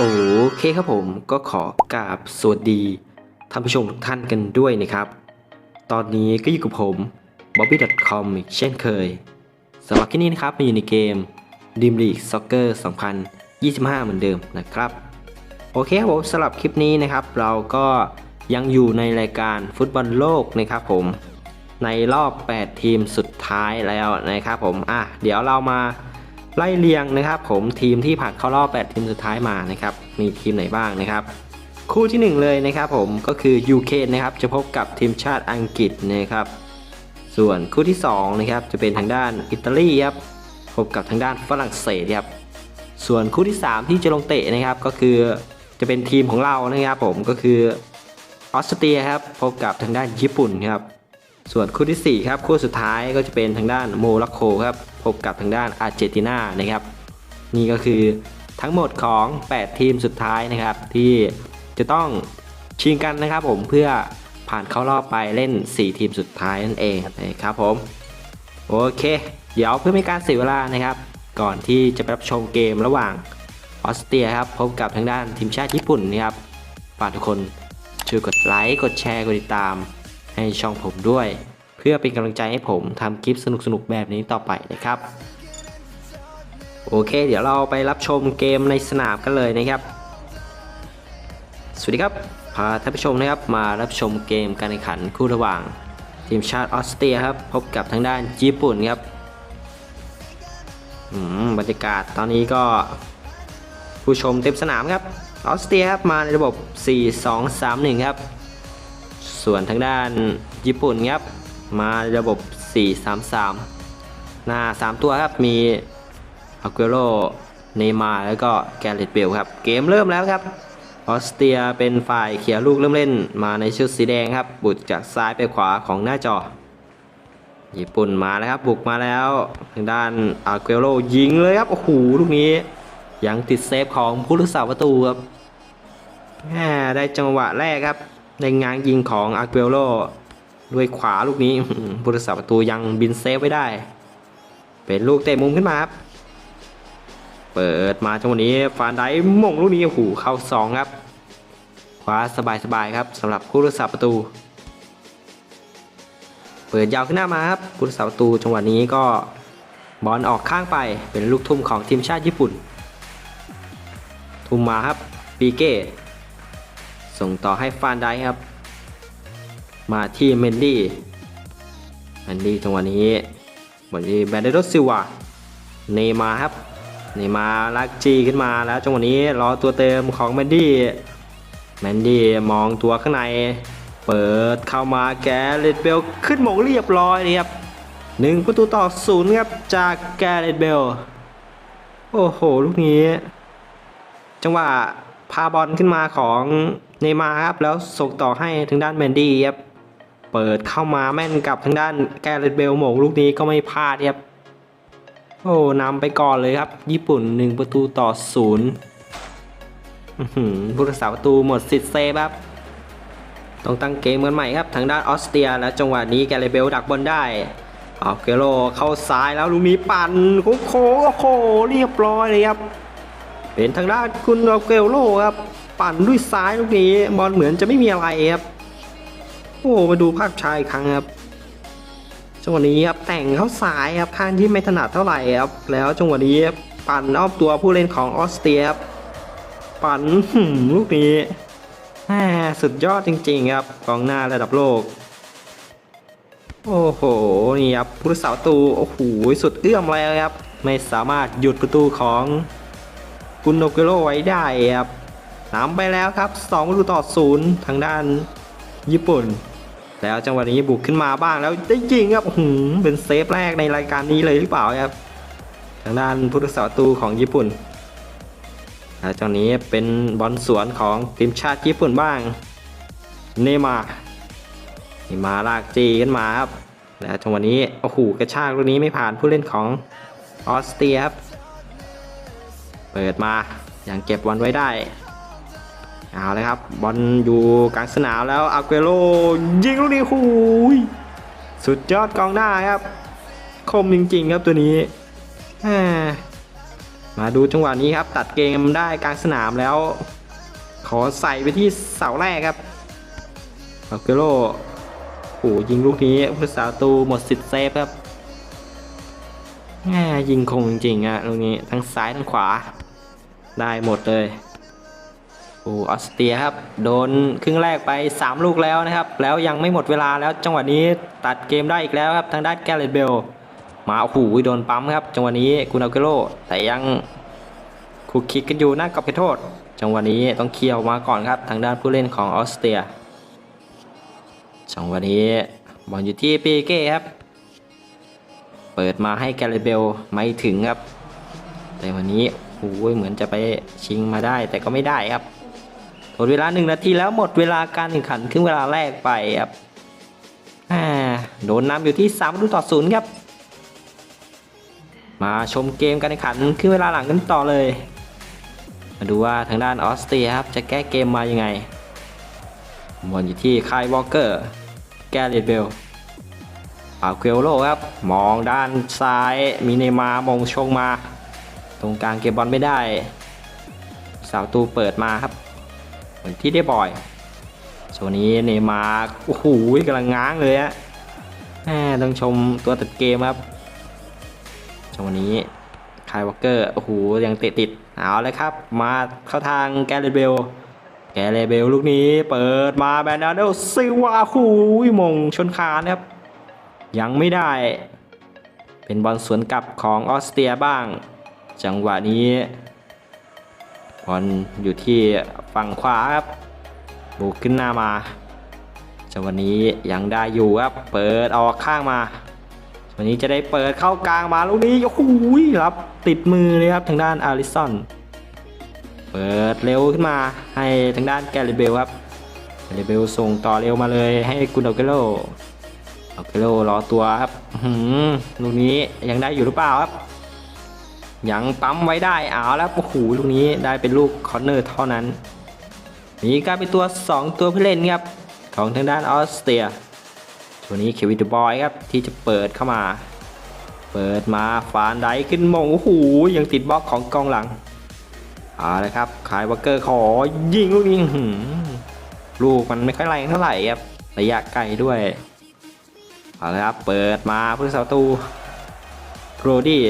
โอเคครับผมก็ขอกราบสวัสดีท่านผู้ชมทุกท่านกันด้วยนะครับ ตอนนี้ก็อยู่กับผม bobby.com อีกเช่นเคยสำหรับที่นี่นะครับมาอยู่ในเกม Dream League Soccer 2025 เหมือนเดิมนะครับ โอเคครับผมสำหรับคลิปนี้นะครับ เราก็ยังอยู่ในรายการฟุตบอลโลกนะครับผมในรอบ 8 ทีมสุดท้ายแล้วนะครับผมอะเดี๋ยวเรามา ไล่เรียงนะครับ ผมทีมที่ผ่านเข้ารอบ 8 ทีมสุดท้ายมานะครับ มีทีมไหนบ้างนะครับ คู่ที่ 1 เลยนะครับผมก็คือยูเคนะครับจะพบกับทีมชาติอังกฤษนะครับ ส่วนคู่ที่2นะครับจะเป็นทางด้านอิตาลีครับพบกับทางด้านฝรั่งเศสครับส่วนคู่ที่ 3 ที่จะลงเตะนะครับก็คือจะเป็นทีมของเรานะครับผมก็คือออสเตรียครับพบกับทางด้านญี่ปุ่นครับส่วนคู่ทีสี่4ครับคู่สุดท้ายก็จะเป็นทางด้านโมร็อกโกครับ พบกับทางด้านอาร์เจนตินานะครับ นี่ก็คือทั้งหมดของ 8 ทีมสุดท้ายนะครับ ที่จะต้องชิงกันนะครับผมเพื่อผ่านเข้ารอบไปเล่น 4 ทีมสุดท้ายนั่นเองนะครับผมโอเค เดี๋ยวเพื่อไม่การเสียเวลานะครับ ก่อนที่จะไปรับชมเกมระหว่างออสเตรียครับพบกับทางด้านทีมชาติญี่ปุ่นนะครับฝากทุกคนช่วยกดไลค์กดแชร์กดติดตามให้ช่องผมด้วย พื่อเป็นกำลังใจให้ผมทำคลิปสนุกๆแบบนี้ต่อไปนะครับโอเค เดี๋ยวเราไปรับชมเกมในสนามกันเลยนะครับ สวัสดีครับ พาท่านผู้ชมนะครับมารับชมเกมการแข่งขันคู่ระหว่าง ทีมชาติออสเตรียครับพบกับทางด้านญี่ปุ่นครับอืมบรรยากาศตอนนี้ก็ ผู้ชมเต็มสนามครับออสเตรียครับมาในระบบ 4-2-3-1 ครับ ส่วนทางด้านญี่ปุ่นครับ มาระบบ 4-3-3 หน้า 3 ตัวครับ มีอากุโรเนย์มาแล้วก็แกเรตเบลครับ เกมเริ่มแล้วครับ ออสเตรียเป็นฝ่ายเขียลูกเริ่มเล่นมาในชุดสีแดงครับ บุกจากซ้ายไปขวาของหน้าจอ ญี่ปุ่นมาแล้วครับ บุกมาแล้วทางด้านอากุโรยิงเลยครับ โอ้โห ลูกนี้ ยังติดเซฟของผู้รักษาประตูครับแหมได้จังหวะแรกครับในงานยิงของอากุโร ด้วยขวาลูกนี้ผู้รักษาประตูยังบินเซฟไว้ได้ เป็นลูกเตะมุมขึ้นมาครับ เปิดมาจังหวะนี้ฟานไดมงลูกนี้โอ้โหเข้าสองครับคว้าสบายๆครับสำหรับผู้รักษาประตู เปิดยาวขึ้นหน้ามาครับผู้รักษาประตูจังหวะนี้ก็บอลออกข้างไปเป็นลูกทุ่มของทีมชาติญี่ปุ่น ทุ่มมาครับปีเก้ส่งต่อให้ฟานไดครับ มาที่เมนดี้เมนดี้จังหวะนี้วันนี้แบนเดโรซิวาเนมาครับเนี่มาลักจีขึ้นมาแล้วจังหวะนี้รอตัวเติมของแมนดี้แมนดี้มองตัวข้างใน เปิดเข้ามาแกเรตเบลขึ้นหมงเรียบร้อยเลยครับหนึ่งประตูต่อศูนย์ครับจากแกเรตเบลโอ้โห ลูกนี้ จังหวะพาบอลขึ้นมาของเนมาครับ แล้วส่งต่อให้ทางด้านแมนดี้ครับ เปิดเข้ามาแม่นกับทางด้านแกเรตเบลหมงลูกนี้ก็ไม่พลาดครับ โอ้นำไปก่อนเลยครับ ญี่ปุ่น 1 ประตูต่อศูนย์ผู้รักษาประตูหมดสิทธิ์เซฟครับ ต้องตั้งเกมกันใหม่ครับ ทางด้านออสเตรียแล้วจังหวะนี้แกเรตเบลดักบอลได้เอาเกโรเข้าซ้ายแล้วลูกนี้ปั่นโค้งโค้งเรียบร้อยเลยครับ เป็นทางด้านคุณเอาเกโรครับ ปั่นด้วยซ้ายลูกนี้บอลเหมือนจะไม่มีอะไรครับ อ้มาดูภาพช้าอีกครั้งครับจังหวะนี้ครับแต่งเข้าซ้ายครับข้างที่ไม่ถนัดเท่าไหร่ครับแล้วจังหวะนี้ปั่นอ้อมตัวผู้เล่นของออสเตรียครับปั่นลูกนี้แหมสุดยอดจริงๆครับกองหน้าระดับโลก โอ้โหนี่ครับผู้รักษาประตูโอ้โหสุดเอื้อมแล้วครับ ไม่สามารถหยุดประตูของกุนโนเกโรไว้ได้ครับนำไปแล้วครับ2ประตูต่อศูนย์ทางด้านญี่ปุ่น แล้วจังหวะนี้บุกขึ้นมาบ้างแล้วได้ยิงครับหือเป็นเซฟแรกในรายการนี้เลยหรือเปล่าครับ ทางด้านผู้รักษาประตูของญี่ปุ่นแล้วจังนี้เป็นบอลสวนของทีมชาติญี่ปุ่นบ้าง เนมาร์เนมาร์ลากจีขึ้นมาครับแล้วจังหวะนี้โอ้โหกระชากลูกนี้ไม่ผ่านผู้เล่นของออสเตรียครับ เปิดมายังเก็บบอลไว้ได้ เอาเลยครับบอลอยู่กลางสนามแล้วอาเกโรยิงลูกนี้หูยสุดยอดกองหน้าครับ คมจริงๆครับตัวนี้มาดูจังหวะนี้ครับ ตัดเกมได้กลางสนามแล้ว ขอใส่ไปที่เสาแรกครับอาเกโรโอ้โหยิงลูกนี้ผู้สาตูหมดสิทธิ์เซฟครับแหม่ยิงคงจริงๆอะลูกนี้ทั้งซ้ายทั้งขวาได้หมดเลย อ้ออสเตรียครับ โดนครึ่งแรกไป 3 ลูกแล้วนะครับ แล้วยังไม่หมดเวลาแล้วจังหวะนี้ตัดเกมได้อีกแล้วครับ ทางด้านแกเรตเบล มาโอ้โหโดนปั๊มครับ จังหวะนี้กุนอาเกโรแต่ยังคุกคิกกันอยู่หน้ากรอบเขตโทษ จังหวะนี้ต้องเคลียร์มาก่อนครับ ทางด้านผู้เล่นของออสเตรีย จังหวะนี้บอลอยู่ที่ปีเก้ครับ เปิดมาให้แกเรตเบลไม่ถึงครับ แต่วันนี้โอ้ยเหมือนจะไปชิงมาได้แต่ก็ไม่ได้ครับ หมดเวลาหนึ่งนาทีแล้วหมดเวลาการแข่งขันครึ่งเวลาแรกไปครับโดนนำอยู่ที่3ประตูต่อศูนย์ครับ มาชมเกมการแข่งขันครึ่งเวลาหลังกันต่อเลย มาดูว่าทางด้านออสเตรียครับจะแก้เกมมายังไงบอลอยู่ที่คายวอลเกอร์ แกเรตเบลอาเควโลครับ มองด้านซ้าย มีเนมามองชงมา ตรงกลางเก็บบอลไม่ได้สาวตูเปิดมาครับือนที่ได้บ่อยโซนนี้เนยมาโอ้โหกำลังง้างเลยฮะแหมต้องชมตัวตัดเกมครับจังหวะนี้คายวอลเกอร์โอ้โหยังเตะติดเอาเลยครับ มาเข้าทางแกเรเบลแกเรเบลลูกนี้เปิดมาแบนดาโดซิวาหูยมงชนคานครับ ยังไม่ได้ เป็นบอลสวนกลับของออสเตรียบ้าง จังหวะนี้ บอลอยู่ที่ฝั่งขวาครับบุกขึ้นหน้ามาจังหวะนี้ยังได้อยู่ครับ เปิดออกข้างมาวันนี้จะได้เปิดเข้ากลางมาลูกนี้โอ้โหรับติดมือเลยครับทางด้านอาริสันเปิดเร็วขึ้นมาให้ทางด้านแกริเบลครับแกริเบลส่งต่อเร็วมาเลยให้กุนโดเกโลโอเกโลรอตัวครับหือลูกนี้ยังได้อยู่หรือเปล่าครับ ยังปั๊มไว้ได้เอาแล้วโอ้โหลูกนี้ได้เป็นลูกคอร์เนอร์เท่านั้น นี่กลายเป็นตัว 2 ตัวผู้เล่นครับของทางด้านออสเตรียตัวนี้เควินเดบอยครับที่จะเปิดเข้ามา เปิดมาฟานไดขึ้นมงโอ้โหยังติดบล็อกของกองหลังเอาละครับคายวอเกอร์ขอยิงลูกนี้ลูกมันไม่ค่อยแรงเท่าไหร่ครับระยะไกลด้วยเอาละครับเปิดมาผู้สาประตูโรดี้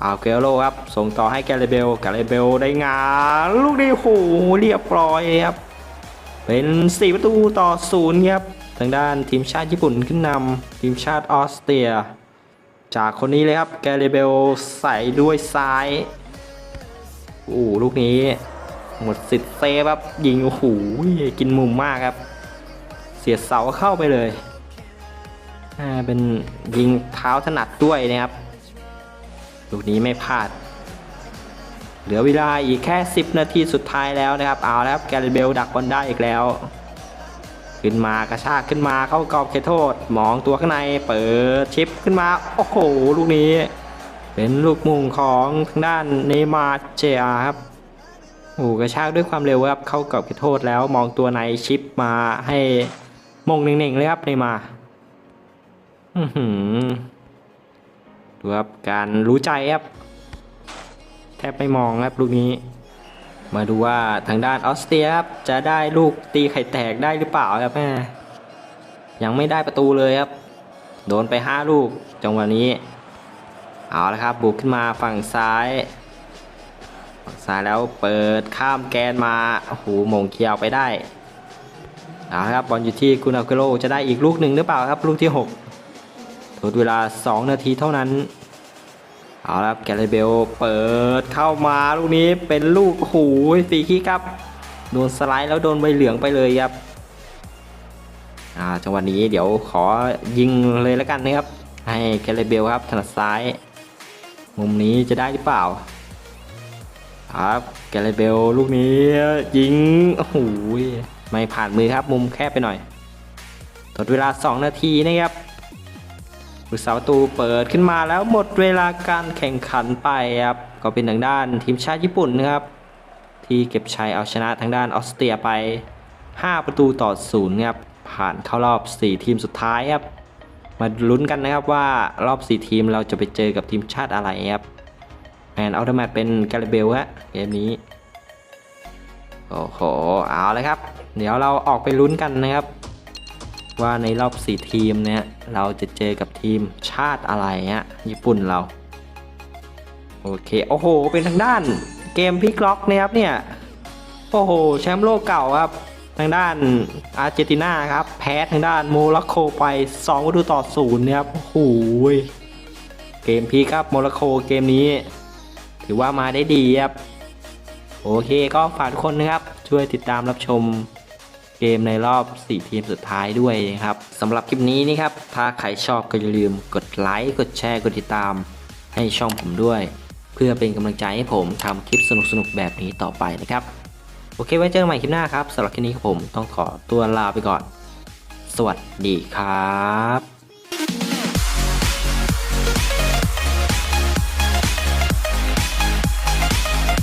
เอาเกลโลครับ ส่งต่อให้แกเรเบลแกเรเบลได้งานลูกนี้โหเรียบร้อยครับ เป็น 4 ประตูต่อศูนย์ครับ ทางด้านทีมชาติญี่ปุ่นขึ้นนำทีมชาติออสเตรีย จากคนนี้เลยครับแกเรเบลใส่ด้วยซ้ายโอ้ลูกนี้หมดสิทธิ์เซฟครับ ยิงโอ้โหกินมุมมากครับ เสียเสาเข้าไปเลย อ่าเป็นยิงเท้าถนัดด้วยนะครับ ลูกนี้ไม่พลาด เหลือเวลาอีกแค่ 10 นาทีสุดท้ายแล้วนะครับ เอาแล้วครับแกเรเบลดักบอลได้อีกแล้ว ขึ้นมากระชากขึ้นมาเข้ากรอบเขตโทษ มองตัวข้างในเปิดชิปขึ้นมา โอ้โห ลูกนี้ เป็นลูกมุงของทางด้านเนมาร์เจอาครับโอ้กระชากด้วยความเร็วครับเข้ากรอบเขตโทษแล้วมองตัวในชิปมาให้มงเน่งๆเลยครับเนมาร์อื้อหือ ดูครับการรู้ใจครับ แทบไม่มองครับลูกนี้ มาดูว่าทางด้านออสเตรียครับจะได้ลูกตีไข่แตกได้หรือเปล่าครับแม่ยังไม่ได้ประตูเลยครับ โดนไป 5 ลูกจังหวะนี้ เอาละครับ บุกขึ้นมาฝั่งซ้าย ฝั่งซ้ายแล้วเปิดข้ามแกนมาโอ้โหหมงเคียวไปได้เอาละครับบอลอยู่ที่กุนาเกโรจะได้อีกลูกหนึ่งหรือเปล่าครับ ลูกที่ 6 ทดเวลา 2 นาทีเท่านั้น เอาละครับแกเรเบลเปิดเข้ามาลูกนี้เป็นลูกหูฟรีคิกครับ โดนสไลด์แล้วโดนใบเหลืองไปเลยครับอ่าจังหวะนี้เดี๋ยวขอยิงเลยแล้วกันนะครับ ให้แกเรเบลครับถนัดซ้าย มุมนี้จะได้หรือเปล่าครับแกเรเบลลูกนี้ยิงโอ้โหไม่ผ่านมือครับมุมแคบไปหน่อยทดเวลา 2 นาทีนะครับ ผู้สาวประตูเปิดขึ้นมาแล้วหมดเวลาการแข่งขันไปครับก็เป็นทางด้านทีมชาติญี่ปุ่นนะครับ ที่เก็บชัยเอาชนะทางด้านออสเตรียไป 5 ประตูต่อศูนย์ครับผ่านเข้ารอบ 4 ทีมสุดท้ายครับมาลุ้นกันนะครับว่ารอบ 4 ทีมเราจะไปเจอกับทีมชาติอะไรครับแมนอัลเทอร์แมทเป็นกาลิเบลฮะเกมนี้โอ้โหเอาเลยครับ เดี๋ยวเราออกไปลุ้นกันนะครับ ว่าในรอบ 4 ทีมเนี่ยเราจะเจอกับทีมชาติอะไรฮะญี่ปุ่นเรา โอเค โอ้โห เป็นทางด้านเกมพิกล็อกนะครับเนี่ย โอ้โห แชมป์โลกเก่าครับ ทางด้านอาร์เจนตินาครับ แพ้ทางด้านโมร็อกโกไป2ประตูต่อศูนย์นะครับโอ้โหเกมพีครับโมร็อกโกเกมนี้ ถือว่ามาได้ดีครับ โอเคก็ฝากทุกคนนะครับ ช่วยติดตามรับชม กมในรอบ 4 ทีมสุดท้ายด้วยนะครับสำหรับคลิปนี้นี่ครับ ถ้าใครชอบก็อย่าลืมกดไลค์ กดแชร์ กดติดตาม ให้ช่องผมด้วย เพื่อเป็นกำลังใจให้ผมทำคลิปสนุกๆแบบนี้ต่อไปนะครับ โอเคไว้เจอกันใหม่คลิปหน้าครับสำหรับคลิปนี้ผมต้องขอตัวลาไปก่อน สวัสดีครับ